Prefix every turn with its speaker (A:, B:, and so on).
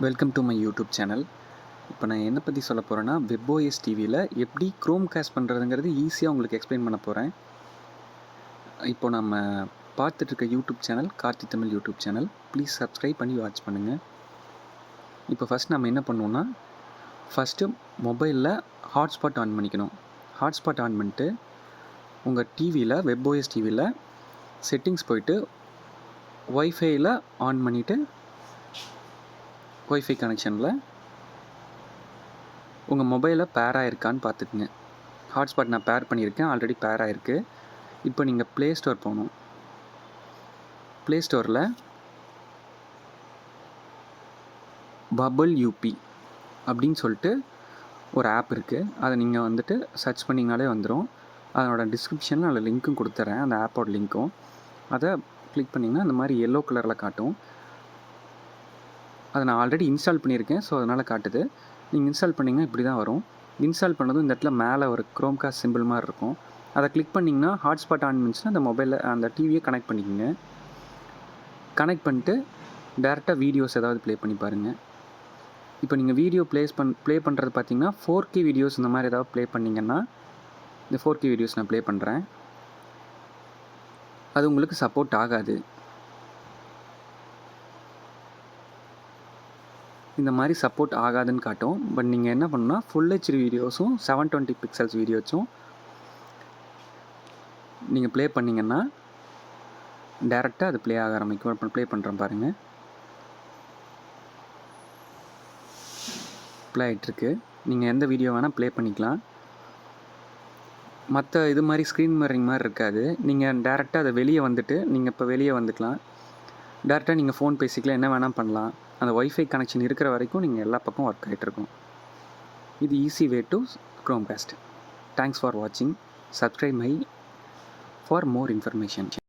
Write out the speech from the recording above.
A: Welcome to my YouTube channel இப்போ நான் என்ன பற்றி சொல்ல போகிறேன்னா வெப்ஓஎஸ் டிவியில் எப்படி க்ரோம் காஸ்ட் பண்ணுறதுங்கிறது ஈஸியாக உங்களுக்கு எக்ஸ்பிளைன் பண்ண போகிறேன் இப்போ நம்ம பார்த்துட்ருக்க YouTube channel Karthi Tamil YouTube channel please subscribe பண்ணி வாட்ச் பண்ணுங்கள் இப்போ ஃபஸ்ட் நம்ம என்ன பண்ணுவோன்னா ஃபஸ்ட்டு மொபைலில் ஹாட்ஸ்பாட் ஆன் பண்ணிக்கணும். ஹாட்ஸ்பாட் ஆன் பண்ணிட்டு உங்கள் டிவியில் வெப்ஓஎஸ் டிவியில் செட்டிங்ஸ் போயிட்டு ஒய்ஃபையில் ஆன் பண்ணிவிட்டு ஒய்ஃபை கனெக்ஷனில் உங்கள் மொபைலில் பேர் ஆயிருக்கான்னு பார்த்துக்குங்க. ஹாட்ஸ்பாட் நான் பேர் பண்ணியிருக்கேன். ஆல்ரெடி பேர் ஆயிருக்கு. இப்போ நீங்கள் ப்ளே ஸ்டோர் போகணும். ப்ளே ஸ்டோரில் பபுள் யூபி அப்படின்னு சொல்லிட்டு ஒரு ஆப் இருக்குது அதை நீங்கள் வந்துட்டு சர்ச் பண்ணிங்கனாலே வந்துடும் அதனோட டிஸ்கிரிப்ஷனில் அதில் லிங்க்கும் கொடுத்துறேன். அந்த ஆப்போட லிங்க்கும் அதை கிளிக் பண்ணிங்கன்னா அந்த மாதிரி எல்லோ கலரில் காட்டும். அதை நான் ஆல்ரெடி இன்ஸ்டால் பண்ணியிருக்கேன். ஸோ அதனால் காட்டுது. நீங்கள் இன்ஸ்டால் பண்ணிங்கன்னா இப்படி தான் வரும். இன்ஸ்டால் பண்ணதும் இந்த இடத்துல மேலே ஒரு க்ரோம் காஸ்ட் சிம்பிள் மாதிரி இருக்கும். அதை கிளிக் பண்ணிங்கன்னா ஹாட்ஸ்பாட் ஆன் பண்ணிச்சுன்னா அந்த மொபைலில் அந்த டிவியை கனெக்ட் பண்ணிக்கோங்க. கனெக்ட் பண்ணிட்டு டேரெக்டாக வீடியோஸ் ஏதாவது ப்ளே பண்ணி பாருங்கள் இப்போ நீங்கள் வீடியோ ப்ளேஸ் பண் ப்ளே பண்ணுறது பார்த்தீங்கன்னா ஃபோர் கே வீடியோஸ் இந்த மாதிரி ஏதாவது ப்ளே பண்ணிங்கன்னா இந்த ஃபோர் கே வீடியோஸ் நான் ப்ளே பண்ணுறேன் அது உங்களுக்கு சப்போர்ட் ஆகாது. இந்த மாதிரி சப்போர்ட் ஆகாதுன்னு காட்டும். பட் நீங்கள் என்ன பண்ணுன்னா ஃபுல் ஹெச்டி வீடியோஸும் செவன் டுவெண்ட்டி பிக்சல்ஸ் வீடியோஸும் நீங்கள் ப்ளே பண்ணிங்கன்னா டேரெக்டாக அது ப்ளே ஆக ஆரம்பிக்கும். ப்ளே பண்ணுறேன் பாருங்கள் ப்ளே ஆகிட்டுருக்கு நீங்கள் எந்த வீடியோ வேணால் ப்ளே பண்ணிக்கலாம். மற்ற இது மாதிரி ஸ்க்ரீன் மிரரிங் மாதிரி இருக்காது. நீங்கள் டேரெக்டாக அதை வெளியே வந்துட்டு நீங்கள் இப்போ வெளியே வந்துக்கலாம். டேரெக்டாக நீங்கள் ஃபோன் பேசிக்கலாம். என்ன வேணால் பண்ணலாம். அந்த ஒய்ஃபை கனெக்ஷன் இருக்கிற வரைக்கும் நீங்கள் எல்லா பக்கம் ஒர்க் ஆகிட்டுருக்கும் இது easy way to Chromecast thanks for வாட்சிங் subscribe my for more information